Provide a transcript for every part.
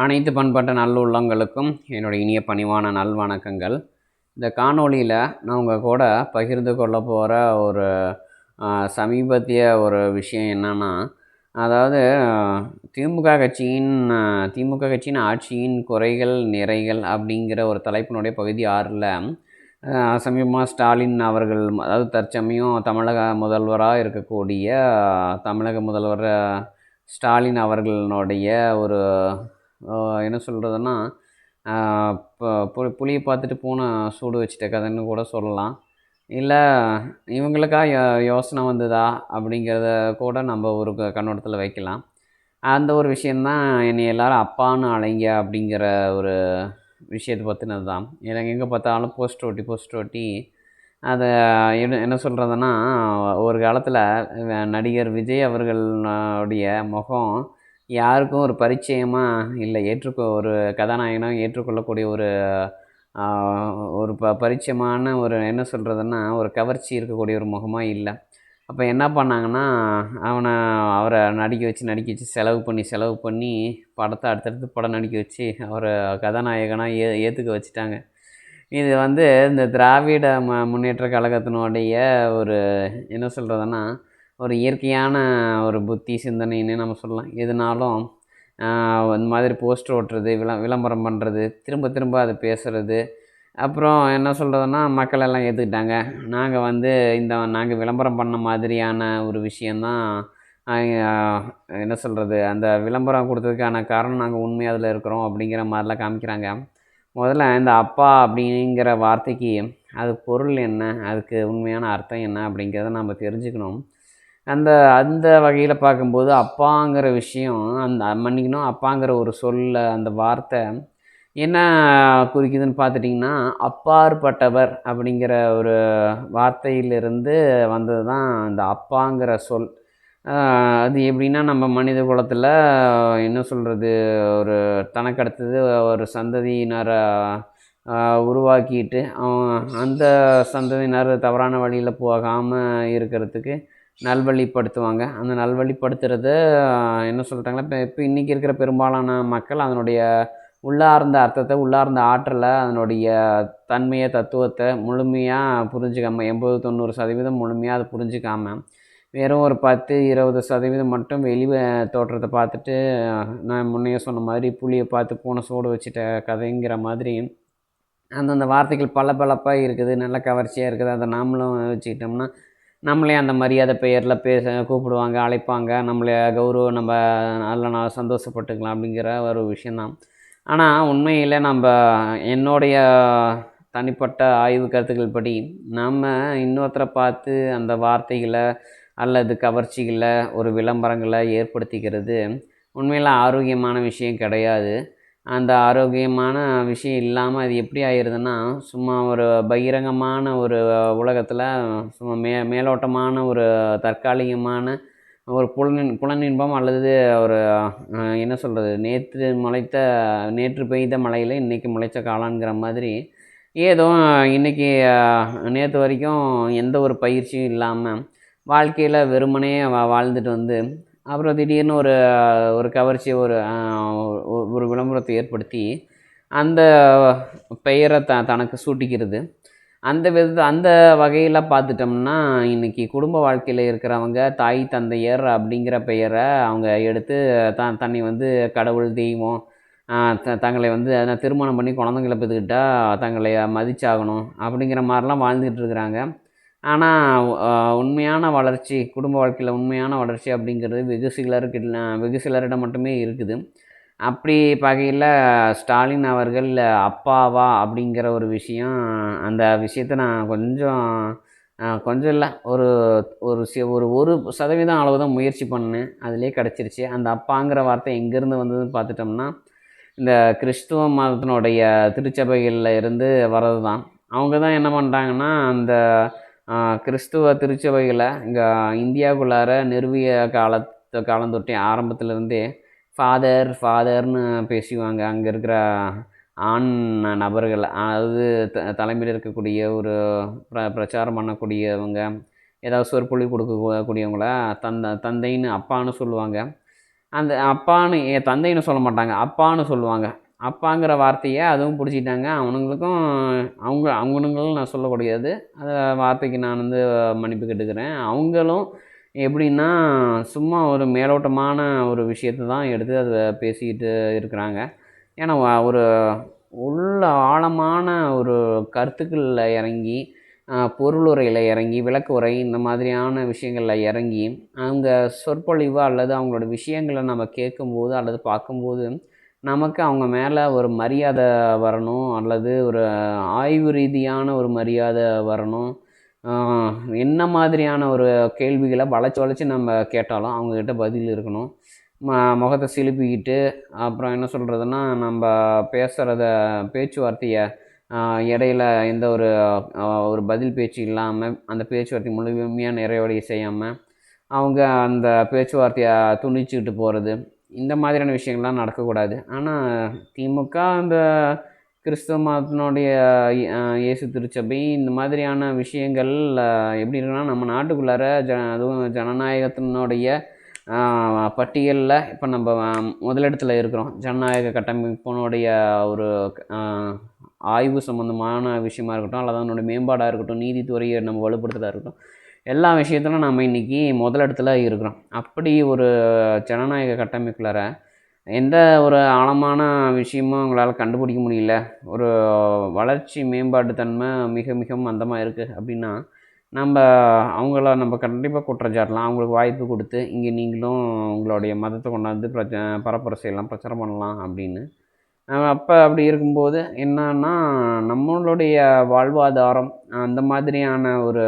அனைத்து பண்பட்ட நல்லுள்ளங்களுக்கும் என்னுடைய இனிய பணிவான நல்வணக்கங்கள் இந்த காணொளியில் நான் உங்கள் கூட பகிர்ந்து கொள்ள போகிற ஒரு சமீபத்திய ஒரு விஷயம் என்னென்னா அதாவது திமுக கட்சியின் திமுக கட்சியின் ஆட்சியின் குறைகள் நிறைகள் அப்படிங்கிற ஒரு தலைப்பினுடைய பகுதி ஆறில் சமீபமாக ஸ்டாலின் அவர்கள் அதாவது தற்சமயம் தமிழக முதல்வராக இருக்கக்கூடிய தமிழக முதல்வர் ஸ்டாலின் அவர்களுடைய ஒரு என்ன சொல்கிறதுன்னா இப்போ புளியை பார்த்துட்டு பூனை சூடு வச்சுட்ட கதைன்னு கூட சொல்லலாம். இல்லை இவங்களுக்கா யோ யோசனை வந்ததா அப்படிங்கிறத கூட நம்ம ஒரு க- கண்ணோட்டத்தில் வைக்கலாம். அந்த ஒரு விஷயந்தான் என்னை எல்லோரும் அப்பான்னு அழைங்க அப்படிங்கிற ஒரு விஷயத்தை பற்றினது தான் எனக்கு எங்கே பார்த்தாலும் போஸ்ட் ஒட்டி போஸ்ட் ஒட்டி அதை என்ன என்ன சொல்கிறதுன்னா ஒரு காலத்தில் நடிகர் விஜய் அவர்களுடைய முகம் யாருக்கும் ஒரு பரிச்சயமாக இல்லை ஏற்றுக்கொ ஒரு கதாநாயகனாக ஏற்றுக்கொள்ளக்கூடிய ஒரு ஒரு ப பரிச்சயமான ஒரு என்ன சொல்கிறதுன்னா ஒரு கவர்ச்சி இருக்கக்கூடிய ஒரு முகமாக இல்லை. அப்போ என்ன பண்ணாங்கன்னா அவனை அவரை நடிக்க வச்சு நடிக்க வச்சு செலவு பண்ணி செலவு பண்ணி படத்தை அடுத்தடுத்து படம் நடிக்க வச்சு அவரை கதாநாயகனாக ஏ ஏற்றுக்க வச்சுட்டாங்க. இது வந்து இந்த திராவிட ம முன்னேற்ற கழகத்தினுடைய ஒரு என்ன சொல்கிறதுன்னா ஒரு இயற்கையான ஒரு புத்தி சிந்தனைன்னு நம்ம சொல்லலாம். எதுனாலும் இந்த மாதிரி போஸ்டர் ஓட்டுறது விள விளம்பரம் பண்ணுறது திரும்ப திரும்ப அதை பேசுகிறது அப்புறம் என்ன சொல்கிறதுன்னா மக்கள் எல்லாம் ஏற்றுக்கிட்டாங்க நாங்கள் வந்து இந்த நாங்கள் விளம்பரம் பண்ண மாதிரியான ஒரு விஷயந்தான் என்ன சொல்கிறது அந்த விளம்பரம் கொடுத்ததுக்கான காரணம் நாங்கள் உண்மையாக அதில் இருக்கிறோம் அப்படிங்கிற மாதிரிலாம் காமிக்கிறாங்க. முதல்ல இந்த அப்பா அப்படிங்கிற வார்த்தைக்கு அது பொருள் என்ன? அதுக்கு உண்மையான அர்த்தம் என்ன அப்படிங்கிறத நம்ம தெரிஞ்சுக்கணும். அந்த அந்த வகையில் பார்க்கும்போது அப்பாங்கிற விஷயம் அந்த மன்னிக்கணும் அப்பாங்கிற ஒரு சொல்ல அந்த வார்த்தை என்ன குறிக்குதுன்னு பார்த்துட்டிங்கன்னா அப்பாற்பட்டவர் அப்படிங்கிற ஒரு வார்த்தையிலிருந்து வந்தது தான் அந்த அப்பாங்கிற சொல். அது எப்படின்னா நம்ம மனித குலத்தில் என்ன சொல்கிறது ஒரு தனக்கடுத்தது ஒரு சந்ததியினரை உருவாக்கிட்டு அவன் அந்த சந்ததியினர் தவறான வழியில் போகாமல் இருக்கிறதுக்கு நல்வழிப்படுத்துவாங்க. அந்த நல்வழிப்படுத்துறத என்ன சொல்லிட்டாங்கன்னா இப்போ இப்போ இன்றைக்கி இருக்கிற பெரும்பாலான மக்கள் அதனுடைய உள்ளார்ந்த அர்த்தத்தை உள்ளார்ந்த ஆற்றலை அதனுடைய தன்மையை தத்துவத்தை முழுமையாக புரிஞ்சுக்காம எண்பது தொண்ணூறு சதவீதம் முழுமையாக அதை புரிஞ்சுக்காம வெறும் ஒரு பத்து இருபது சதவீதம் மட்டும் வெளி தோற்றத்தை பார்த்துட்டு நான் முன்னையே சொன்ன மாதிரி புளியை பார்த்து பூனை சோடு வச்சுட்ட கதைங்கிற மாதிரி அந்தந்த வார்த்தைகள் பளபளப்பாக இருக்குது நல்ல கவர்ச்சியாக இருக்குது அதை நாமளும் வச்சுக்கிட்டோம்னா நம்மளே அந்த மரியாதை பெயரில் பேச கூப்பிடுவாங்க அழைப்பாங்க. நம்மளைய கௌரவம் நம்ம நல்ல நாள் சந்தோஷப்பட்டுக்கலாம் அப்படிங்கிற ஒரு விஷயந்தான் ஆனால் உண்மையில் நம்ம என்னுடைய தனிப்பட்ட ஆய்வு கருத்துக்கள் படி நம்ம இன்னொருத்தரை பார்த்து அந்த வார்த்தைகளை அல்லது கவர்ச்சிகளை ஒரு விளம்பரங்களை ஏற்படுத்திக்கிறது உண்மையில் ஆரோக்கியமான விஷயம் கிடையாது. அந்த ஆரோக்கியமான விஷயம் இல்லாமல் அது எப்படி ஆயிடுதுன்னா சும்மா ஒரு பகிரங்கமான ஒரு உலகத்தில் சும்மா மே மேலோட்டமான ஒரு தற்காலிகமான ஒரு புலனின் புலனின்பம் அல்லது ஒரு என்ன சொல்கிறது நேற்று முளைத்த நேற்று பெய்த மழையில் இன்றைக்கி முளைச்ச காலான்கிற மாதிரி ஏதோ இன்றைக்கி நேற்று வரைக்கும் எந்த ஒரு பயிற்சியும் இல்லாமல் வாழ்க்கையில் வெறுமனே வா வாழ்ந்துட்டு வந்து அப்புறம் திடீர்னு ஒரு ஒரு கவர்ச்சி ஒரு ஒரு- விளம்பரத்தை ஏற்படுத்தி அந்த பெயரை த தனக்கு சூட்டிக்கிறது. அந்த வித அந்த வகையில் பார்த்துட்டோம்னா இன்றைக்கி குடும்ப வாழ்க்கையில் இருக்கிறவங்க தாய் தந்தையர் அப்படிங்கிற பெயரை அவங்க எடுத்து த தன்னை வந்து கடவுள் தெய்வம் த தங்களை வந்து திருமணம் பண்ணி குழந்தைங்களை பெற்றுக்கிட்டால் தங்களை மதிச்சாகணும் அப்படிங்கிற மாதிரிலாம் வாழ்ந்துட்டு இருக்கிறாங்க. ஆனால் உண்மையான வளர்ச்சி குடும்ப வாழ்க்கையில் உண்மையான வளர்ச்சி அப்படிங்கிறது வெகு சிலருக்கு வெகு சிலரிடம் மட்டுமே இருக்குது. அப்படி வகையில் ஸ்டாலின் அவர்கள் அப்பாவா அப்படிங்கிற ஒரு விஷயம் அந்த விஷயத்தை நான் கொஞ்சம் கொஞ்சம் இல்லை ஒரு ஒரு சி ஒரு ஒரு சதவீதம் அளவு தான் முயற்சி பண்ணேன். அதிலே கிடச்சிருச்சு. அந்த அப்பாங்கிற வார்த்தை எங்கேருந்து வந்ததுன்னு பார்த்துட்டோம்னா இந்த கிறிஸ்துவ மதத்தினுடைய திருச்சபைகளில் இருந்து வர்றது தான் அவங்க தான் என்ன பண்ணுறாங்கன்னா அந்த கிறிஸ்துவ திருச்சபைகளை இங்கே இந்தியாவுக்குள்ளார நிறுவிய காலத்து காலந்தொட்டே ஆரம்பத்துலேருந்தே ஃபாதர் ஃபாதர்னு பேசுவாங்க அங்கே இருக்கிற ஆண் நபர்கள் அதாவது த தலைமையில் இருக்கக்கூடிய ஒரு பிர பிரச்சாரம் பண்ணக்கூடியவங்க ஏதாவது சொற்பொழிவு கொடுக்க கூடியவங்கள தந்த தந்தைன்னு அப்பான்னு சொல்லுவாங்க. அந்த அப்பான்னு என் தந்தைன்னு சொல்ல மாட்டாங்க. அப்பான்னு சொல்லுவாங்க. அப்பாங்கிற வார்த்தையை அதுவும் பிடிச்சிட்டாங்க. அவனுங்களுக்கும் அவங்க அவங்கனுங்களும் நான் சொல்லக்கூடியது. அந்த வார்த்தைக்கு நான் வந்து மன்னிப்பு கேட்டுக்கிறேன். அவங்களும் எப்படின்னா சும்மா ஒரு மேலோட்டமான ஒரு விஷயத்தை தான் எடுத்து அதை பேசிக்கிட்டு இருக்கிறாங்க. ஏன்னா ஒரு உள்ள ஆழமான ஒரு கருத்துக்களில் இறங்கி ஆஹ், பொருளுரையில் இறங்கி விளக்கு உரை இந்த மாதிரியான விஷயங்களில் இறங்கி அவங்க சொற்பொழிவு அல்லது அவங்களோட விஷயங்களை நம்ம கேட்கும்போது அல்லது பார்க்கும்போது நமக்கு அவங்க மேலே ஒரு மரியாதை வரணும் அல்லது ஒரு ஆய்வு ரீதியான ஒரு மரியாதை வரணும். என்ன மாதிரியான ஒரு கேள்விகளை வளைச்சு வளைச்சு நம்ம கேட்டாலும் அவங்கக்கிட்ட பதில் இருக்கணும். ம முகத்தை சிலுப்பிக்கிட்டு அப்புறம் என்ன சொல்கிறதுன்னா நம்ம பேசுகிறத பேச்சுவார்த்தையை இடையில எந்த ஒரு ஒரு பதில் பேச்சு இல்லாமல் அந்த பேச்சுவார்த்தை முழுமையாக நிறைவடைய செய்யாமல் அவங்க அந்த பேச்சுவார்த்தையை துணிச்சுக்கிட்டு போகிறது இந்த மாதிரியான விஷயங்கள்லாம் நடக்கக்கூடாது. ஆனால் திமுக அந்த கிறிஸ்தவ மதத்தினுடைய இயேசு திருச்சபை இந்த மாதிரியான விஷயங்கள் எப்படி இருக்குன்னா நம்ம நாட்டுக்குள்ளார ஜ அதுவும் ஜனநாயகத்தினுடைய பட்டியலில் இப்போ நம்ம முதலிடத்தில் இருக்கிறோம். ஜனநாயக கட்டமைப்பினுடைய ஒரு ஆய்வு சம்மந்தமான விஷயமா இருக்கட்டும் அல்லது அதனுடைய மேம்பாடாக இருக்கட்டும் நீதித்துறையை நம்ம வலுப்படுத்துறதா இருக்கட்டும் எல்லா விஷயத்திலும் நம்ம இன்றைக்கி முதலிடத்துல இருக்கிறோம். அப்படி ஒரு ஜனநாயக கட்டமைப்புலற எந்த ஒரு ஆழமான விஷயமும் உங்களால் கண்டுபிடிக்க முடியல. ஒரு வளர்ச்சி மேம்பாட்டு தன்மை மிக மிக மந்தமாக இருக்குது அப்படின்னா நம்ம அவங்கள நம்ம கண்டிப்பாக குற்றச்சாட்டலாம் அவங்களுக்கு வாய்ப்பு கொடுத்து இங்கே நீங்களும் உங்களுடைய மதத்தை கொண்டாந்து பிரச்ச பரப்புரை செய்யலாம் பிரச்சாரம் பண்ணலாம் அப்படின்னு. அப்போ அப்படி இருக்கும்போது என்னன்னா நம்மளுடைய வாழ்வாதாரம் அந்த மாதிரியான ஒரு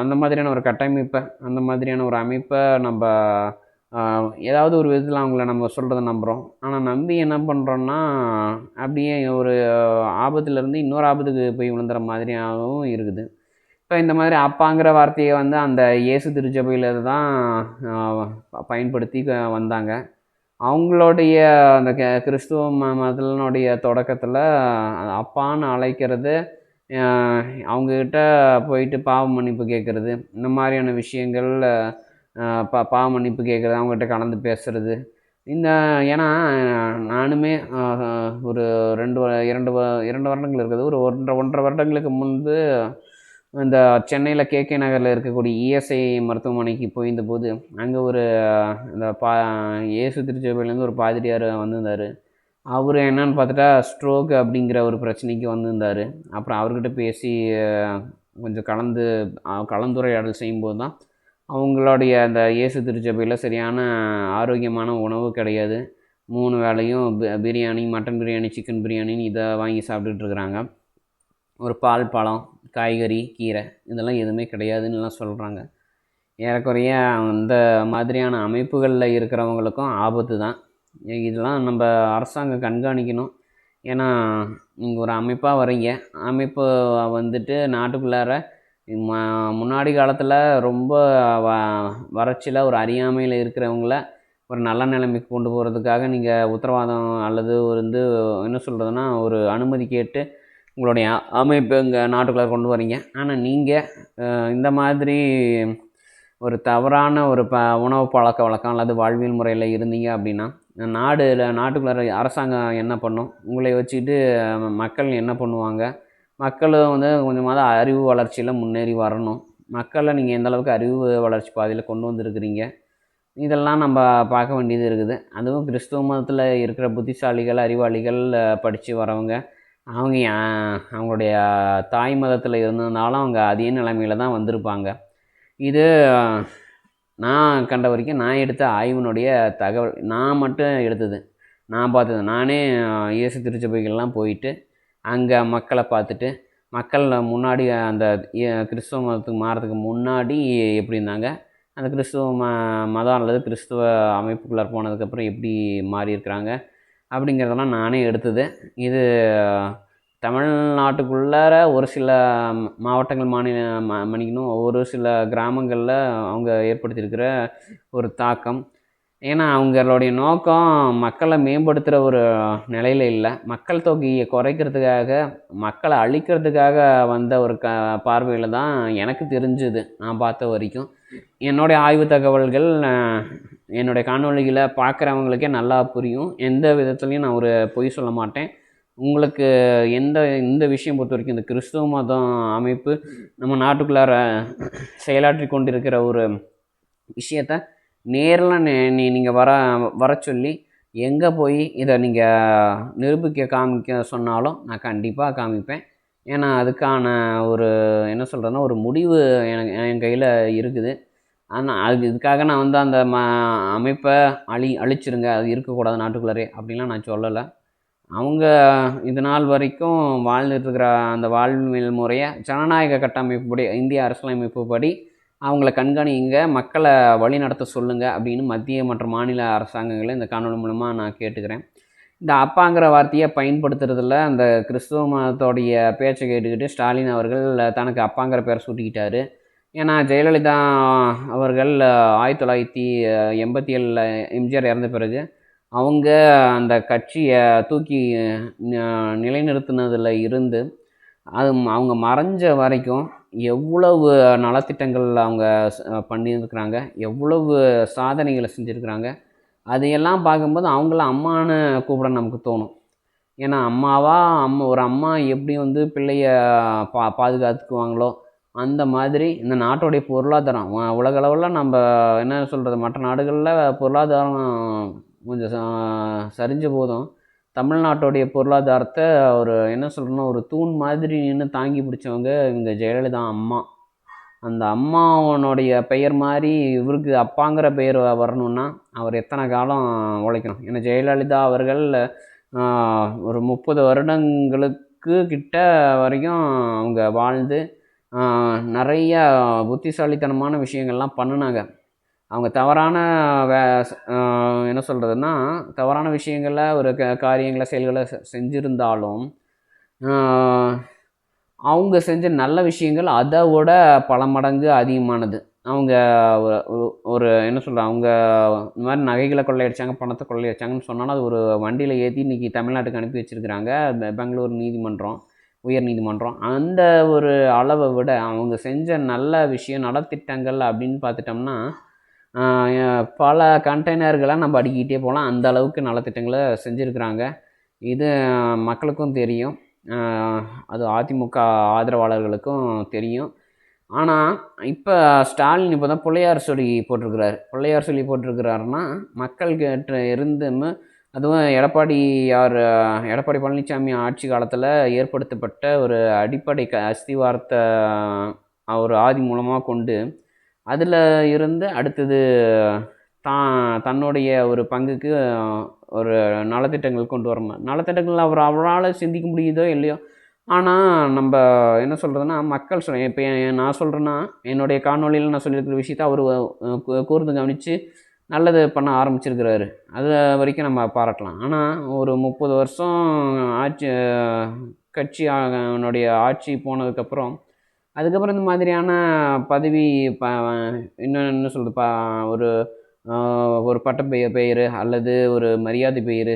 அந்த மாதிரியான ஒரு கட்டமைப்பை அந்த மாதிரியான ஒரு அமைப்பை நம்ம ஏதாவது ஒரு விதத்தில் அவங்கள நம்ம சொல்கிறத நம்புகிறோம் ஆனால் நம்பி என்ன பண்ணுறோன்னா அப்படியே ஒரு ஆபத்துலேருந்து இன்னொரு ஆபத்துக்கு போய் விழுந்துற மாதிரியாகவும் இருக்குது. இப்போ இந்த மாதிரி அப்பாங்கிற வார்த்தையை வந்து அந்த இயேசு திருச்சபையில் தான் பயன்படுத்தி வந்தாங்க. அவங்களுடைய அந்த கிறிஸ்துவ ம மதத்தினுடைய தொடக்கத்தில் அப்பான்னு அழைக்கிறது அவங்கக்கிட்ட போயிட்டு பாவ மன்னிப்பு கேட்குறது இந்த மாதிரியான விஷயங்கள் பா பாவ மன்னிப்பு கேட்குறது அவங்ககிட்ட கலந்து பேசுறது. இந்த ஏன்னா நானுமே ஒரு ரெண்டு வ- இரண்டு வ- இரண்டு வருடங்கள் இருக்குது. ஒரு ஒன்றரை ஒன்றரை வருடங்களுக்கு முன்பு இந்த சென்னையில் கேகே நகரில் இருக்கக்கூடிய இஎஸ்ஐ மருத்துவமனைக்கு போயிருந்தபோது அங்கே ஒரு இந்த பா இயேசு திருச்சபையிலேருந்து ஒரு பாதிரியார் வந்திருந்தார். அவர் என்னன்னு பார்த்துட்டா ஸ்ட்ரோக் அப்படிங்கிற ஒரு பிரச்சனைக்கு வந்திருந்தார். அப்புறம் அவர்கிட்ட பேசி கொஞ்சம் கலந்து கலந்துரையாடல் செய்யும்போது தான் அவங்களுடைய அந்த இயேசு திருச்சபையில் சரியான ஆரோக்கியமான உணவு கிடையாது. மூணு வேளையும் பிரியாணி மட்டன் பிரியாணி சிக்கன் பிரியாணின்னு இதை வாங்கி சாப்பிட்டுட்ருக்குறாங்க ஒரு பால் பழம் காய்கறி கீரை இதெல்லாம் எதுவுமே கிடையாதுன்னுலாம் சொல்கிறாங்க ஏறக்குறைய அந்த மாதிரியான அமைப்புகளில் இருக்கிறவங்களுக்கும் ஆபத்து தான். இதெல்லாம் நம்ம அரசாங்கம் கண்காணிக்கணும். ஏன்னா நீங்கள் ஒரு அமைப்பாக வரீங்க அமைப்பு வந்துட்டு நாட்டுக்குள்ளார ம முன்னாடி காலத்தில் ரொம்ப வ வறட்சியில் ஒரு அறியாமையில் இருக்கிறவங்கள ஒரு நல்ல நிலைமைக்கு கொண்டு போகிறதுக்காக நீங்கள் உத்தரவாதம் அல்லது ஒரு வந்து என்ன சொல்கிறதுனா ஒரு அனுமதி கேட்டு உங்களுடைய அமைப்பு இங்கே நாட்டுக்குள்ளே கொண்டு வரீங்க ஆனால் நீங்கள் இந்த மாதிரி ஒரு தவறான ஒரு ப உணவு பழக்க வழக்கம் அல்லது வாழ்வியல் முறையில் இருந்தீங்க அப்படின்னா நாடில் நாட்டுக்குள்ளார அரசாங்கம் என்ன பண்ணும்? உங்களை வச்சுக்கிட்டு மக்கள் என்ன பண்ணுவாங்க? மக்களும் வந்து கொஞ்சமாவது அறிவு வளர்ச்சியில் முன்னேறி வரணும். மக்களை நீங்கள் எந்த அளவுக்கு அறிவு வளர்ச்சி பாதையில் கொண்டு வந்திருக்கிறீங்க? இதெல்லாம் நம்ம பார்க்க வேண்டியது இருக்குது. அதுவும் கிறிஸ்துவ மதத்தில் இருக்கிற புத்திசாலிகள் அறிவாளிகள் படித்து வரவங்க அவங்க அவங்களுடைய தாய் மதத்தில் இருந்ததுனாலும் அவங்க அதே நிலைமையில் தான் வந்திருப்பாங்க. இது நான் கண்ட வரைக்கும் நான் எடுத்த ஆய்வினுடைய தகவல் நான் மட்டும் எடுத்தது. நான் பார்த்தது நானே இயேசு திருச்சபைகள்லாம் போயிட்டு அங்கே மக்களை பார்த்துட்டு மக்கள் முன்னாடி அந்த கிறிஸ்துவ மதத்துக்கு மாறதுக்கு முன்னாடி எப்படி இருந்தாங்க அந்த கிறிஸ்துவ ம மதம் அல்லது கிறிஸ்துவ அமைப்புக்குள்ளே போனதுக்கப்புறம் எப்படி மாறி இருக்கிறாங்க அப்படிங்கிறதெல்லாம் நானே எடுத்தது. இது தமிழ்நாட்டுக்குள்ளார ஒரு சில மாவட்டங்கள் மாநில ம மன்னிக்கணும் ஒரு சில கிராமங்களில் அவங்க ஏற்படுத்தியிருக்கிற ஒரு தாக்கம். ஏன்னா அவங்களுடைய நோக்கம் மக்களை மேம்படுத்துகிற ஒரு நிலையில் இல்லை. மக்கள் தொகையை குறைக்கிறதுக்காக மக்களை அழிக்கிறதுக்காக வந்த ஒரு க பார்வையில் தான் எனக்கு தெரிஞ்சுது நான் பார்த்த வரைக்கும். என்னுடைய ஆய்வு தகவல்கள் என்னுடைய காணொளிகளை பார்க்குறவங்களுக்கே நல்லா புரியும். எந்த விதத்துலையும் நான் ஒரு பொய் சொல்ல மாட்டேன். உங்களுக்கு எந்த இந்த விஷயம் பொறுத்த வரைக்கும் இந்த கிறிஸ்துவ மதம் அமைப்பு நம்ம நாட்டுக்குள்ளார செயலாற்றி கொண்டிருக்கிற ஒரு விஷயத்த நேரில் நீ நீங்கள் வர வர சொல்லி எங்கே போய் இதை நீங்கள் நிரூபிக்க காமிக்க சொன்னாலும் நான் கண்டிப்பாக காமிப்பேன். ஏன்னா அதுக்கான ஒரு என்ன சொல்கிறேன்னா ஒரு முடிவு எனக்கு என் கையில் இருக்குது. ஆனால் அது இதுக்காக நான் வந்து அந்த ம அமைப்பை அழி அழிச்சிருங்க. அது இருக்கக்கூடாது நாட்டுக்குள்ளாரே அப்படின்லாம் நான் சொல்லலை. அவங்க இது நாள் வரைக்கும் வாழ்ந்துட்டுருக்கிற அந்த வாழ்வியல் முறையை ஜனநாயக கட்டமைப்புப்படி இந்திய அரசியலமைப்புப்படி அவங்கள கண்காணிங்க மக்களை வழி நடத்த சொல்லுங்கள் அப்படின்னு மத்திய மற்றும் மாநில அரசாங்கங்களை இந்த காணொலி மூலமாக நான் கேட்டுக்கிறேன். இந்த அப்பாங்கிற வார்த்தையை பயன்படுத்துறதில் அந்த கிறிஸ்துவ மதத்தோடைய பேச்சை கேட்டுக்கிட்டு ஸ்டாலின் அவர்கள் தனக்கு அப்பாங்கிற பேரை சூட்டிக்கிட்டார். ஏன்னா ஜெயலலிதா அவர்கள் ஆயிரத்தி தொள்ளாயிரத்தி எண்பத்தி ஏழில் எம்ஜிஆர் இறந்த பிறகு அவங்க அந்த கட்சியை தூக்கி நிலைநிறுத்தினதில் இருந்து அது அவங்க மறைஞ்ச வரைக்கும் எவ்வளவு நலத்திட்டங்கள் அவங்க பண்ணியிருக்கிறாங்க எவ்வளவு சாதனைகளை செஞ்சுருக்கிறாங்க அதையெல்லாம் பார்க்கும்போது அவங்கள அம்மான்னு கூப்பிட நமக்கு தோணும். ஏன்னா அம்மாவா அம்மா ஒரு அம்மா எப்படி வந்து பிள்ளைய பா பாதுகாத்துக்குவாங்களோ அந்த மாதிரி இந்த நாட்டோடைய பொருளாதாரம் உலகளவில் நம்ம என்ன சொல்கிறது மற்ற நாடுகளில் பொருளாதாரம் கொஞ்சம் சரிஞ்ச போதும். தமிழ்நாட்டோடைய பொருளாதாரத்தை ஒரு என்ன சொல்கிறேன்னா ஒரு தூண் மாதிரி நின்று தாங்கி பிடிச்சவங்க இவங்க ஜெயலலிதா அம்மா. அந்த அம்மாவனுடைய பெயர் மாதிரி இவருக்கு அப்பாங்கிற பெயர் வரணுன்னா அவர் எத்தனை காலம் உழைக்கணும்? ஏன்னா ஜெயலலிதா அவர்கள் ஒரு முப்பது வருடங்களுக்கு கிட்ட வரைக்கும் அவங்க வாழ்ந்து நிறையா புத்திசாலித்தனமான விஷயங்கள்லாம் பண்ணினாங்க. அவங்க தவறான வே என்ன சொல்கிறதுன்னா தவறான விஷயங்களில் ஒரு க காரியங்களை செயல்களை செஞ்சுருந்தாலும் அவங்க செஞ்ச நல்ல விஷயங்கள் அதை விட பல மடங்கு அதிகமானது. அவங்க ஒரு என்ன சொல்கிறேன் அவங்க இந்த மாதிரி நகைகளை கொள்ளையடிச்சாங்க பணத்தை கொள்ளையடிச்சாங்கன்னு சொன்னாலும் அது ஒரு வண்டியில் ஏற்றி இன்றைக்கி தமிழ்நாட்டுக்கு அனுப்பி வச்சுருக்கிறாங்க. பெங்களூர் நீதிமன்றம் உயர் நீதிமன்றம். அந்த ஒரு அளவை விட அவங்க செஞ்ச நல்ல விஷயம் நலத்திட்டங்கள் அப்படின்னு பார்த்துட்டோம்னா பல கண்டெய்னர்களை நம்ம அடிக்கிட்டே போகலாம். அந்த அளவுக்கு நலத்திட்டங்களை செஞ்சுருக்குறாங்க. இது மக்களுக்கும் தெரியும். அது அதிமுக ஆதரவாளர்களுக்கும் தெரியும். ஆனால் இப்போ ஸ்டாலின் இப்போ தான் பிள்ளையார் சொல்லி போட்டிருக்கிறார். பிள்ளையார் சொல்லி போட்டிருக்கிறாருன்னா மக்கள்கிட்ட இருந்தும் அதுவும் எடப்பாடியார் எடப்பாடி பழனிசாமி ஆட்சி காலத்தில் ஏற்படுத்தப்பட்ட ஒரு அடிப்படை க அஸ்திவாரத்தை ஒரு ஆதி மூலமாக கொண்டு அதில் இருந்து அடுத்தது தான் தன்னுடைய ஒரு பங்குக்கு ஒரு நலத்திட்டங்கள் கொண்டு வரணும் நலத்திட்டங்கள் அவர் அவரால் சிந்திக்க முடியுதோ இல்லையோ ஆனால் நம்ம என்ன சொல்கிறதுனா மக்கள் சொல்ல இப்போ நான் சொல்கிறேன்னா என்னுடைய காணொலியில் நான் சொல்லியிருக்கிற விஷயத்த அவர் கூர்ந்து கவனித்து நல்லது பண்ண ஆரம்பிச்சிருக்கிறாரு. அது வரைக்கும் நம்ம பாராட்டலாம். ஆனால் ஒரு முப்பது வருஷம் ஆட்சி கட்சி அவனுடைய ஆட்சி போனதுக்கப்புறம் அதுக்கப்புறம் இந்த மாதிரியான பதவி ப இன்னும் என்ன சொல்கிறது பா ஒரு ஒரு பட்ட பெயர் பெயர் அல்லது ஒரு மரியாதை பெயர்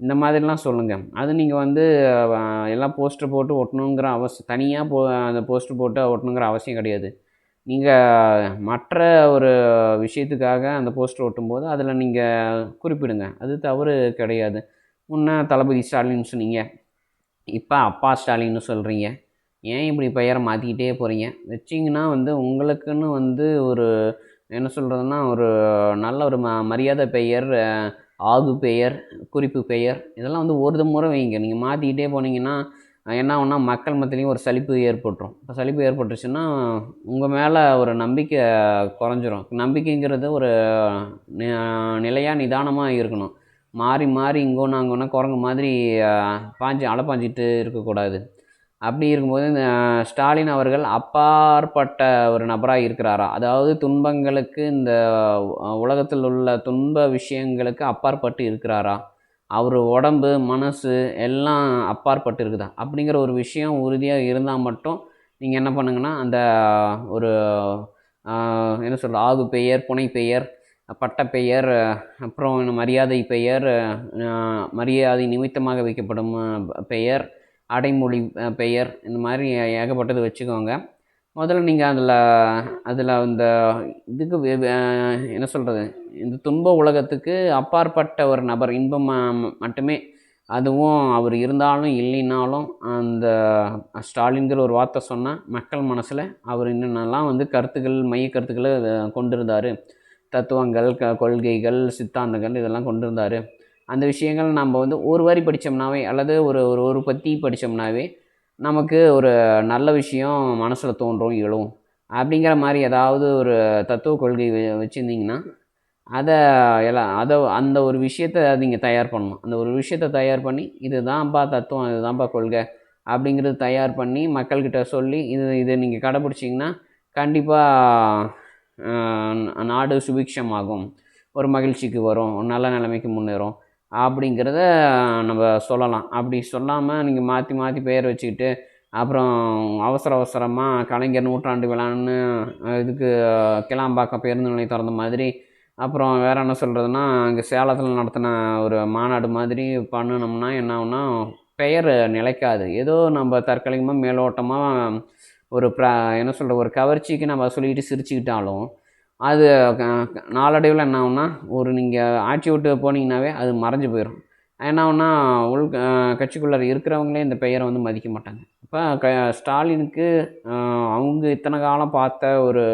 இந்த மாதிரிலாம் சொல்லுங்கள் அது நீங்கள் வந்து எல்லாம் போஸ்டர் போட்டு ஒட்டணுங்கிற அவசியம் தனியாக போ அந்த போஸ்டர் போட்டு ஒட்டணுங்கிற அவசியம் கிடையாது. நீங்கள் மற்ற ஒரு விஷயத்துக்காக அந்த போஸ்டர் ஒட்டும்போது அதில் நீங்கள் குறிப்பிடுங்க. அது தவறு கிடையாது. முன்னே தளபதி ஸ்டாலின் சொன்னீங்க. இப்போ அப்பா ஸ்டாலின்னு சொல்கிறீங்க ஏன் இப்படி பெயரை மாற்றிக்கிட்டே போகிறீங்க வச்சிங்கன்னா வந்து உங்களுக்குன்னு வந்து ஒரு என்ன சொல்கிறதுன்னா ஒரு நல்ல ஒரு ம மரியாதை பெயர் ஆகு பெயர் குறிப்பு பெயர் இதெல்லாம் வந்து ஒரு முறை வைங்க. நீங்கள் மாற்றிக்கிட்டே போனீங்கன்னா என்ன ஒன்றா மக்கள் மத்தியிலையும் ஒரு சலிப்பு ஏற்பட்டுரும். இப்போ சலிப்பு ஏற்பட்டுருச்சுன்னா உங்கள் மேலே ஒரு நம்பிக்கை குறைஞ்சிரும். நம்பிக்கைங்கிறது ஒரு நிலையாக நிதானமாக இருக்கணும். மாறி மாறி இங்கோ நாங்கோன்னா குரங்கு மாதிரி பாஞ்சு அலைப்பாஞ்சிட்டு இருக்கக்கூடாது. அப்படி இருக்கும்போது இந்த ஸ்டாலின் அவர்கள் அப்பாற்பட்ட ஒரு நபராக இருக்கிறாரா? அதாவது துன்பங்களுக்கு இந்த உலகத்தில் உள்ள துன்ப விஷயங்களுக்கு அப்பாற்பட்டு இருக்கிறாரா? அவர் உடம்பு மனசு எல்லாம் அப்பாற்பட்டு இருக்குதா? அப்படிங்கிற ஒரு விஷயம் உறுதியாக இருந்தால் மட்டும் நீங்கள் என்ன பண்ணுங்கன்னா அந்த ஒரு என்ன சொல்கிற ஆகு பெயர் புனை பெயர் பட்ட பெயர் அப்புறம் மரியாதை பெயர் மரியாதை நிமித்தமாக வைக்கப்படும் பெயர் அடைமொழி பெயர் இந்த மாதிரி ஏகப்பட்டது வச்சுக்கோங்க. முதல்ல நீங்கள் அதில் அதில் இந்த இதுக்கு என்ன சொல்கிறது இந்த துன்ப உலகத்துக்கு அப்பாற்பட்ட ஒரு நபர் இன்பம் ம- மட்டுமே அதுவும் அவர் இருந்தாலும் இல்லைனாலும் அந்த ஸ்டாலின்கிற ஒரு வார்த்தை சொன்னால் மக்கள் மனசில் அவர் என்னென்னலாம் வந்து கருத்துக்கள் மைய கருத்துக்களை கொண்டிருந்தார். தத்துவங்கள் க கொள்கைகள் சித்தாந்தங்கள் இதெல்லாம் கொண்டிருந்தார். அந்த விஷயங்கள் நம்ம வந்து ஒரு வரி படித்தோம்னாவே அல்லது ஒரு ஒரு ஒரு பற்றி படித்தோம்னாவே நமக்கு ஒரு நல்ல விஷயம் மனசில் தோன்றும் எழும். அப்படிங்கிற மாதிரி ஏதாவது ஒரு தத்துவ கொள்கை வச்சுருந்தீங்கன்னா அதை எல்லாம் அதை அந்த ஒரு விஷயத்தை நீங்கள் தயார் பண்ணணும். அந்த ஒரு விஷயத்தை தயார் பண்ணி இதுதான்ப்பா தத்துவம் இதுதான்ப்பா கொள்கை அப்படிங்கிறது தயார் பண்ணி மக்கள்கிட்ட சொல்லி இது இதை நீங்கள் கடைப்பிடிச்சிங்கன்னா கண்டிப்பாக நாடு சுபிக்ஷமாகும். ஒரு மகிழ்ச்சிக்கு வரும் ஒரு நல்ல நிலைமைக்கு முன்னேறும். அப்படிங்கிறத நம்ம சொல்லலாம். அப்படி சொல்லாமல் நீங்கள் மாற்றி மாற்றி பெயர் வச்சுக்கிட்டு அப்புறம் அவசர அவசரமாக கலைஞர் நூற்றாண்டு விழான்னு இதுக்கு கிளாம்பாக்கம் பேருந்து நிலையம் திறந்த மாதிரி அப்புறம் வேறு என்ன சொல்கிறதுனா அங்கே சேலத்தில் நடத்தின ஒரு மாநாடு மாதிரி பண்ணினோம்னா என்ன ஆகும்னா பெயர் நிலைக்காது. ஏதோ நம்ம தற்காலிகமாக மேலோட்டமாக ஒரு ப்ர என்ன சொல்கிற ஒரு கவர்ச்சிக்கு நம்ம சொல்லிக்கிட்டு சிரிச்சுக்கிட்டாலும் அது நாளடைவில் என்ன ஆகும்னா ஒரு நீங்கள் ஆட்சி விட்டு போனீங்கன்னாவே அது மறைஞ்சு போயிடும் என்ன ஆகும்னா உள் கட்சிக்குள்ளே இருக்கிறவங்களே இந்த பெயரை வந்து மதிக்க மாட்டாங்க. இப்போ க ஸ்டாலினுக்கு அவங்க இத்தனை காலம் பார்த்த ஒரு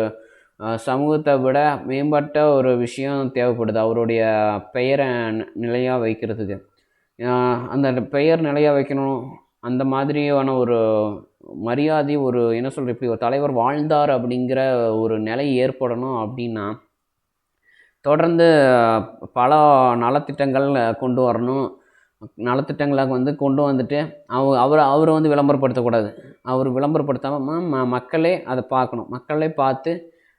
சமூகத்தை விட மேம்பட்ட ஒரு விஷயம் தேவைப்படுது. அவருடைய பெயரை நிலையாக வைக்கிறதுக்கு. அந்த பெயர் நிலையாக வைக்கணும் அந்த மாதிரியான ஒரு மரியாதை ஒரு என்ன சொல்கிற இப்படி ஒரு தலைவர் வாழ்ந்தார் அப்படிங்கிற ஒரு நிலை ஏற்படணும் அப்படின்னா தொடர்ந்து பல நலத்திட்டங்கள் கொண்டு வரணும். நலத்திட்டங்களை வந்து கொண்டு வந்துட்டு அவ அவர் அவரை வந்து விளம்பரப்படுத்தக்கூடாது. அவர் விளம்பரப்படுத்தாமல் ம மக்களே அதை பார்க்கணும். மக்களே பார்த்து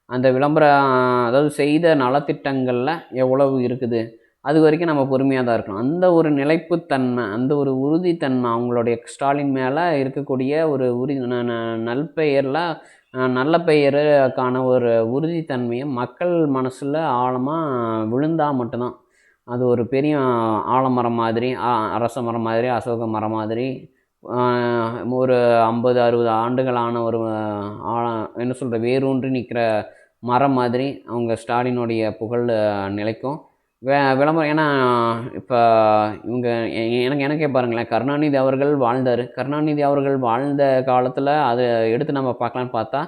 அந்த விளம்பரம் அதாவது செய்த நலத்திட்டங்களில் எவ்வளவு இருக்குது? அது வரைக்கும் நம்ம பொறுமையாக தான் இருக்கணும். அந்த ஒரு நிலைப்புத்தன்மை அந்த ஒரு உறுதித்தன்மை அவங்களுடைய ஸ்டாலின் மேலே இருக்கக்கூடிய ஒரு உறுதி ந- ந- நல்பெயரில் நல்ல பெயருக்கான ஒரு உறுதித்தன்மையை மக்கள் மனசில் ஆழமாக விழுந்தால் மட்டும்தான். அது ஒரு பெரிய ஆலமரம் மாதிரி அரச மரம் மாதிரி அசோக மரம் மாதிரி ஒரு ஐம்பது அறுபது ஆண்டுகளான ஒரு ஆழ- என்ன சொல்கிற வேரூன்றி நிற்கிற மரம் மாதிரி அவங்க ஸ்டாலினுடைய புகழ் நிலைக்கும். விளம்பரம் ஏன்னா இப்போ இவங்க எனக்கு எனக்கே பாருங்களேன் கருணாநிதி அவர்கள் வாழ்ந்தார். கருணாநிதி அவர்கள் வாழ்ந்த காலத்தில் அதை எடுத்து நம்ம பார்க்கலான்னு பார்த்தா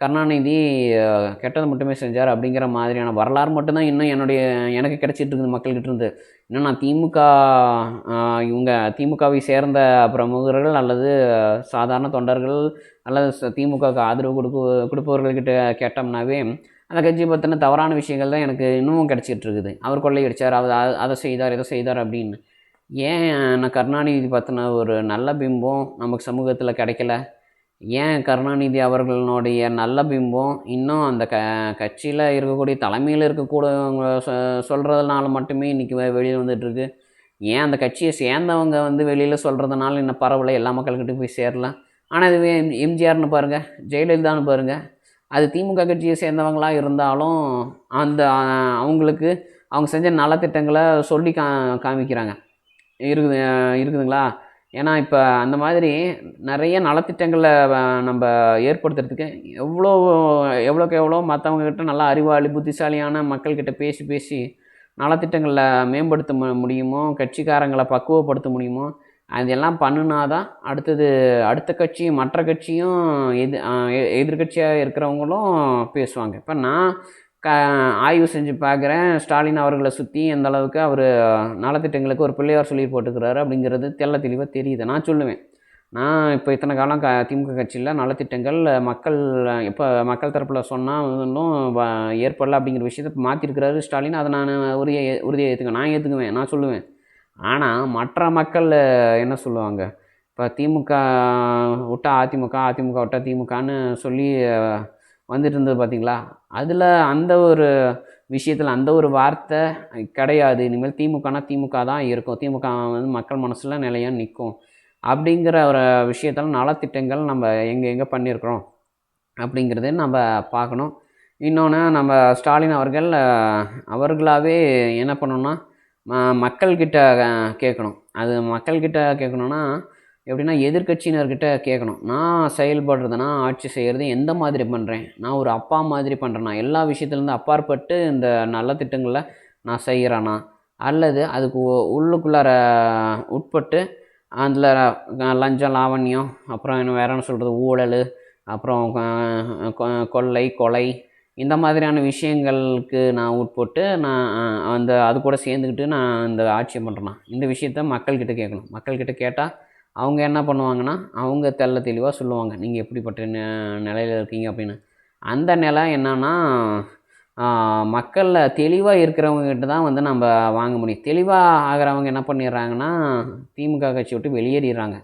கருணாநிதி கெட்டது மட்டுமே செஞ்சார் அப்படிங்கிற மாதிரியான வரலாறு மட்டும்தான் இன்னும் என்னுடைய எனக்கு கிடைச்சிட்டு இருக்குது மக்கள்கிட்ட இருந்து. இன்னும் நான் திமுக இவங்க திமுகவை சேர்ந்த பிரமுகர்கள் அல்லது சாதாரண தொண்டர்கள் அல்லது திமுகவுக்கு ஆதரவு கொடுக்கு கொடுப்பவர்கள்கிட்ட கேட்டோம்னாவே அந்த கட்சியை பற்றின தவறான விஷயங்கள் தான் எனக்கு இன்னமும் கிடச்சிட்டு இருக்குது அவர் கொள்ளையடிச்சார் அவர் அதை செய்தார் இதை செய்தார் அப்படின்னு. ஏன் நான் கருணாநிதி பற்றின ஒரு நல்ல பிம்பம் நமக்கு சமூகத்தில் கிடைக்கல? ஏன் கருணாநிதி அவர்களுடைய நல்ல பிம்பம் இன்னும் அந்த க கட்சியில் இருக்கக்கூடிய தலைமையில் இருக்கக்கூடியவங்க சொ சொல்கிறதுனால மட்டுமே இன்றைக்கி வெளியில் வந்துட்டுருக்கு. ஏன் அந்த கட்சியை சேர்ந்தவங்க வந்து வெளியில் சொல்கிறதுனால இன்னும் பரவலை எல்லா மக்கள்கிட்ட போய் சேரலாம் ஆனால் இதுவே எம்ஜிஆர்னு பாருங்கள் ஜெயலலிதான்னு பாருங்கள் அது திமுக கட்சியை சேர்ந்தவங்களாக இருந்தாலும் அந்த அவங்களுக்கு அவங்க செஞ்ச நலத்திட்டங்களை சொல்லி கா காமிக்கிறாங்க. இருக்குது இருக்குதுங்களா? ஏன்னா இப்போ அந்த மாதிரி நிறைய நலத்திட்டங்களை நம்ம ஏற்படுத்துறதுக்கு எவ்வளோ எவ்வளோக்கு எவ்வளோ மற்றவங்கக்கிட்ட நல்லா அறிவாளி புத்திசாலியான மக்கள்கிட்ட பேசி பேசி நலத்திட்டங்களை மேம்படுத்த மு முடியுமோ? கட்சிக்காரங்களை பக்குவப்படுத்த முடியுமோ? அதெல்லாம் பண்ணுனாதான் அடுத்தது அடுத்த கட்சியும் மற்ற கட்சியும் எது எதிர்கட்சியாக இருக்கிறவங்களும் பேசுவாங்க. இப்போ நான் க ஆய்வு செஞ்சு பார்க்குறேன் ஸ்டாலின் அவர்களை சுற்றி எந்த அளவுக்கு அவர் நலத்திட்டங்களுக்கு ஒரு பிள்ளையார் சொல்லி போட்டுக்கிறாரு அப்படிங்கிறது தெள்ள தெளிவாக தெரியுது. நான் சொல்லுவேன். நான் இப்போ இத்தனை காலம் க திமுக கட்சியில் நலத்திட்டங்கள் மக்கள் இப்போ மக்கள் தரப்பில் சொன்னால் இன்னும் ஏற்படல அப்படிங்கிற விஷயத்தை மாற்றிருக்கிறாரு ஸ்டாலின். அதை நான் உறுதியை உறுதியை ஏற்றுக்குவேன் நான் ஏற்றுக்குவேன் நான் சொல்லுவேன். ஆனால் மற்ற மக்கள் என்ன சொல்லுவாங்க? இப்போ திமுக விட்டா அதிமுக அதிமுக விட்டா திமுகன்னு சொல்லி வந்துட்டு இருந்தது பார்த்தீங்களா அதில் அந்த ஒரு விஷயத்தில் அந்த ஒரு வார்த்தை கிடையாது. இனிமேல் திமுகனா திமுக தான் இருக்கும். திமுக வந்து மக்கள் மனசில் நிலையாக நிற்கும் அப்படிங்கிற ஒரு விஷயத்தில் நலத்திட்டங்கள் நம்ம எங்கே எங்கே பண்ணியிருக்கிறோம் அப்படிங்கிறத நம்ம பார்க்கணும். இன்னொன்று நம்ம ஸ்டாலின் அவர்கள் அவர்களாகவே என்ன பண்ணணும்னா ம மக்கள்கிட்ட கேட்கணும். அது மக்கள்கிட்ட கேட்கணுன்னா எப்படின்னா எதிர்க்கட்சியினர்கிட்ட கேட்கணும். நான் செயல்படுறதுனா ஆட்சி செய்கிறது எந்த மாதிரி பண்ணுறேன் நான் ஒரு அப்பா மாதிரி பண்ணுறேனா எல்லா விஷயத்துலேருந்து அப்பாற்பட்டு இந்த நல்ல திட்டங்களை நான் செய்கிறேனா அல்லது அதுக்கு உள்ளுக்குள்ளார உட்பட்டு அதில் லஞ்சம் லாவண்யம் அப்புறம் என்ன வேற என்ன சொல்கிறது ஊழல் அப்புறம் கொ- கொள்ளை கொலை இந்த மாதிரியான விஷயங்களுக்கு நான் உட்பட்டு நான் அந்த அது கூட சேர்ந்துக்கிட்டு நான் இந்த ஆட்சியை பண்ணுறேன்னா இந்த விஷயத்த மக்கள்கிட்ட கேட்கணும். மக்கள்கிட்ட கேட்டால் அவங்க என்ன பண்ணுவாங்கன்னா அவங்க தெள்ள தெளிவாக சொல்லுவாங்க. நீங்கள் எப்படிப்பட்ட நிலையில் நிலையில இருக்கீங்க அப்படின்னு. அந்த நிலை என்னன்னா மக்களில் தெளிவாக இருக்கிறவங்ககிட்ட தான் வந்து நம்ம வாங்க முடியும். தெளிவாக ஆகிறவங்க என்ன பண்ணிடுறாங்கன்னா திமுக கட்சி விட்டு வெளியேறிடுறாங்க.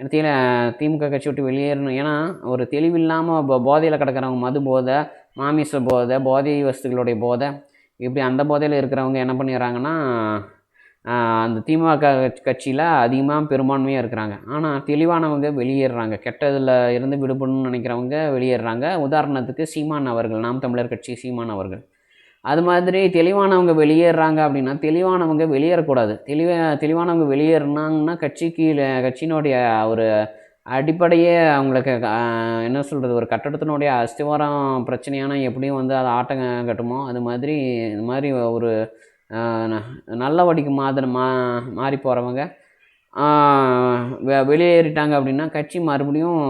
ஏன்னா திமுக கட்சி விட்டு வெளியேறணும். ஏன்னா ஒரு தெளிவில்லாமல் இப்போ போதையில் கிடக்கிறவங்க மது போதை மாமிச போதை போதை வஸ்துகளுடைய போதை. இப்படி அந்த போதையில் இருக்கிறவங்க என்ன பண்ணிடுறாங்கன்னா அந்த திமுக கட்சியில் அதிகமாக பெரும்பான்மையாக இருக்கிறாங்க. ஆனால் தெளிவானவங்க வெளியேறுறாங்க. கெட்டதில் இருந்து விடுபடணும்னு நினைக்கிறவங்க வெளியேறுறாங்க. உதாரணத்துக்கு சீமான் அவர்கள் நாம் தமிழர் கட்சி சீமான் அவர்கள். அது மாதிரி தெளிவானவங்க வெளியேறுறாங்க அப்படின்னா தெளிவானவங்க வெளியேறக்கூடாது. தெளிவ தெளிவானவங்க வெளியேறினாங்கன்னா கட்சி கீழே கட்சியினுடைய ஒரு அடிப்படையே அவங்களுக்கு என்ன சொல்கிறது ஒரு கட்டடத்தினுடைய அஸ்திவாரம் பிரச்சனையான எப்படியும் வந்து அது ஆட்டம் கட்டுமோ அது மாதிரி இந்த மாதிரி ஒரு நல்ல வடிக்கு மாதிரி மா மாறி போகிறவங்க வெ வெளியேறிட்டாங்க அப்படின்னா கட்சி மறுபடியும்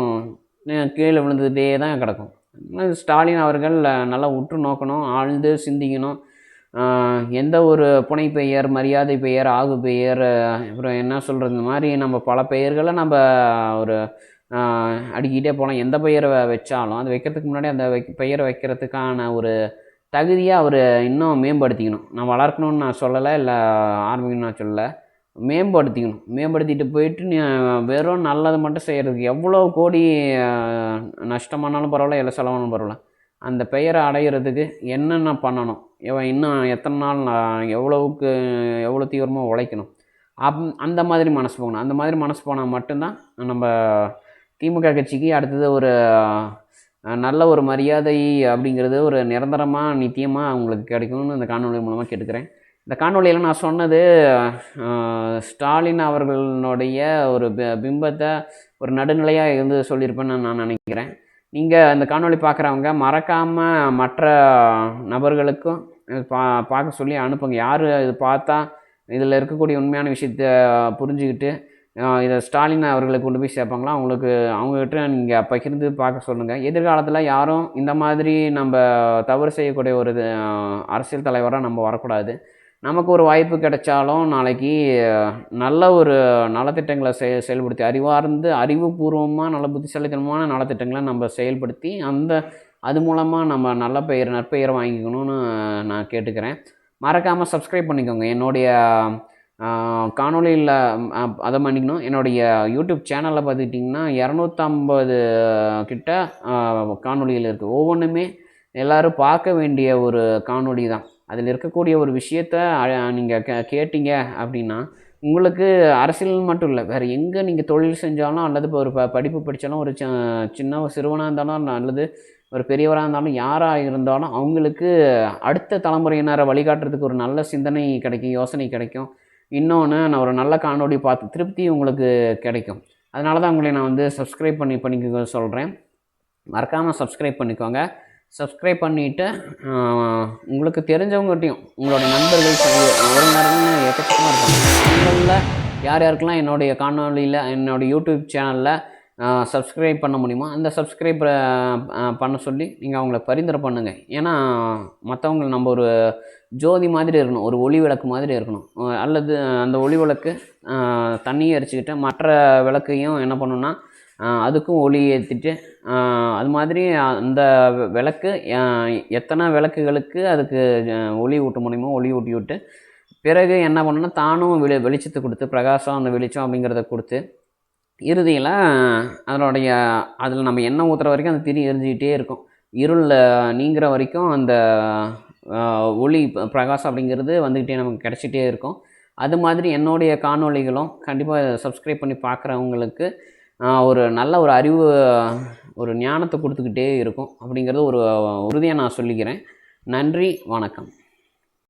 கீழே விழுந்துகிட்டே தான் கிடக்கும். ஸ்டாலின் அவர்கள் நல்லா உற்று நோக்கணும் ஆழ்ந்து சிந்திக்கணும். எந்த ஒரு புனை பெயர் மரியாதை பெயர் ஆகு பெயர் அப்புறம் என்ன சொல்கிறது இந்த மாதிரி நம்ம பல பெயர்களை நம்ம ஒரு அடிக்கிட்டே அடுக்கிட்டே போகலாம். எந்த பெயரை வச்சாலும் அது வைக்கிறதுக்கு முன்னாடி அந்த வை பெயரை வைக்கிறதுக்கான ஒரு தகுதியாக அவர் இன்னும் மேம்படுத்திக்கணும். நான் வளர்க்கணும்னு நான் சொல்லலை இல்லை ஆரம்பிக்கணும்னு நான் சொல்லலை. மேம்படுத்திக்கணும். மேம்படுத்திட்டு போயிட்டு நீ வெறும் நல்லது மட்டும் செய்கிறதுக்கு எவ்வளோ கோடி நஷ்டமானாலும் பரவாயில்ல இல்லை செலவானாலும் பரவாயில்ல. அந்த பெயரை அடையிறதுக்கு என்னென்ன பண்ணணும்? இவன் இன்னும் எத்தனை நாள் நான் எவ்வளவுக்கு எவ்வளோ தீவிரமாக உழைக்கணும்? அப் அந்த மாதிரி மனசு போகணும். அந்த மாதிரி மனசு போனால் மட்டும்தான் நம்ம திமுக கட்சிக்கு அடுத்தது ஒரு நல்ல ஒரு மரியாதை அப்படிங்கிறது ஒரு நிரந்தரமாக நித்தியமாக அவங்களுக்கு கிடைக்கும்னு இந்த காணொலி மூலமாக கேட்டுக்கிறேன். இந்த காணொலியில் நான் சொன்னது ஸ்டாலின் அவர்களுடைய ஒரு பிம்பத்தை ஒரு நடுநிலையாக இருந்து சொல்லியிருப்பேன்னு நான் நினைக்கிறேன். நீங்கள் இந்த காணொளி பார்க்குறவங்க மறக்காமல் மற்ற நபர்களுக்கும் பா பார்க்க சொல்லி அனுப்புங்க. யார் இது பார்த்தா இதில் இருக்கக்கூடிய உண்மையான விஷயத்த புரிஞ்சுக்கிட்டு இதை ஸ்டாலின் அவர்களுக்கு கொண்டு போய் சேர்ப்பாங்களா? அவங்களுக்கு அவங்ககிட்ட நீங்கள் பகிர்ந்து பார்க்க சொல்லுங்கள் எதிர்காலத்தில் யாரும் இந்த மாதிரி நம்ம தவறு செய்யக்கூடிய ஒரு அரசியல் தலைவராக நம்ம வரக்கூடாது. நமக்கு ஒரு வாய்ப்பு கிடைச்சாலும் நாளைக்கு நல்ல ஒரு நலத்திட்டங்களை செய செயல்படுத்தி அறிவார்ந்து அறிவுபூர்வமாக நல்ல புத்திசாலித்தனமான நலத்திட்டங்களை நம்ம செயல்படுத்தி அந்த அது மூலமாக நம்ம நல்ல பெயர் நற்பெயர் வாங்கிக்கணும்னு நான் கேட்டுக்கிறேன். மறக்காமல் சப்ஸ்கிரைப் பண்ணிக்கோங்க. என்னுடைய காணொலியில் அதை பண்ணிக்கணும் என்னுடைய யூடியூப் சேனலில் பார்த்துக்கிட்டிங்கன்னா இரநூத்தம்பது கிட்ட காணொலியில் இருக்குது ஒவ்வொன்றுமே எல்லோரும் பார்க்க வேண்டிய ஒரு காணொளி தான் அதில் இருக்கக்கூடிய ஒரு விஷயத்த நீங்கள் கே கேட்டீங்க அப்படின்னா உங்களுக்கு அரசியல் மட்டும் இல்லை வேறு எங்கே நீங்கள் தொழில் செஞ்சாலும் அல்லது இப்போ ஒரு ப படிப்பு படித்தாலும் ஒரு ச சின்ன சிறுவனாக இருந்தாலும் அல்லது ஒரு பெரியவராக இருந்தாலும் யாராக இருந்தாலும் அவங்களுக்கு அடுத்த தலைமுறையினரை வழிகாட்டுறதுக்கு ஒரு நல்ல சிந்தனை கிடைக்கும் யோசனை கிடைக்கும். இன்னொன்று நான் ஒரு நல்ல காணொலி பார்த்து திருப்தி உங்களுக்கு கிடைக்கும். அதனால தான் உங்களை நான் வந்து சப்ஸ்கிரைப் பண்ணி பண்ணிக்க சொல்கிறேன் மறக்காமல் சப்ஸ்கிரைப் பண்ணிக்கோங்க. சப்ஸ்கிரைப் பண்ணிவிட்டு உங்களுக்கு தெரிஞ்சவங்ககிட்டையும் உங்களுடைய நண்பர்கள் சரி- உறவினர்கள்னு எக்கச்சக்கமாக இருப்பாங்க. அவங்களில் யார் யாருக்கெல்லாம் என்னுடைய காணொலியில் என்னோட யூடியூப் சேனலில் சப்ஸ்கிரைப் பண்ண முடியுமோ அந்த சப்ஸ்கிரைப் பண்ண சொல்லி நீங்கள் அவங்கள பரிந்துரை பண்ணுங்கள் ஏன்னா மற்றவங்க நம்ம ஒரு ஜோதி மாதிரி இருக்கணும் ஒரு ஒளி விளக்கு மாதிரி இருக்கணும். அல்லது அந்த ஒளி விளக்கு தண்ணியை எரிச்சுக்கிட்டு மற்ற விளக்கையும் என்ன பண்ணுன்னா அதுக்கும் ஒளி ஏற்றிட்டு அது மாதிரி அந்த விளக்கு எத்தனை விளக்குகளுக்கு அதுக்கு ஒளி ஊட்ட முடியுமோ ஒளி ஊட்டி விட்டு பிறகு என்ன பண்ணணும்னா தானும் வெளி வெளிச்சத்தை கொடுத்து பிரகாசம் அந்த வெளிச்சம் அப்படிங்கிறத கொடுத்து இறுதியில் அதனுடைய அதில் நம்ம எண்ணெய் ஊற்றுற வரைக்கும் அந்த திரி எரிஞ்சிக்கிட்டே இருக்கும். இருளில் நீங்கிற வரைக்கும் அந்த ஒளி பிரகாசம் அப்படிங்கிறது வந்துக்கிட்டே நமக்கு கிடச்சிட்டே இருக்கும். அது மாதிரி என்னுடைய காணொளிகளும் கண்டிப்பாக சப்ஸ்கிரைப் பண்ணி பார்க்குறவங்களுக்கு ஒரு நல்ல ஒரு அறிவு ஒரு ஞானத்தை கொடுத்துக்கிட்டே இருக்கும். அப்படிங்கிறது ஒரு உறுதியாக நான் சொல்லிக்கிறேன். நன்றி வணக்கம்.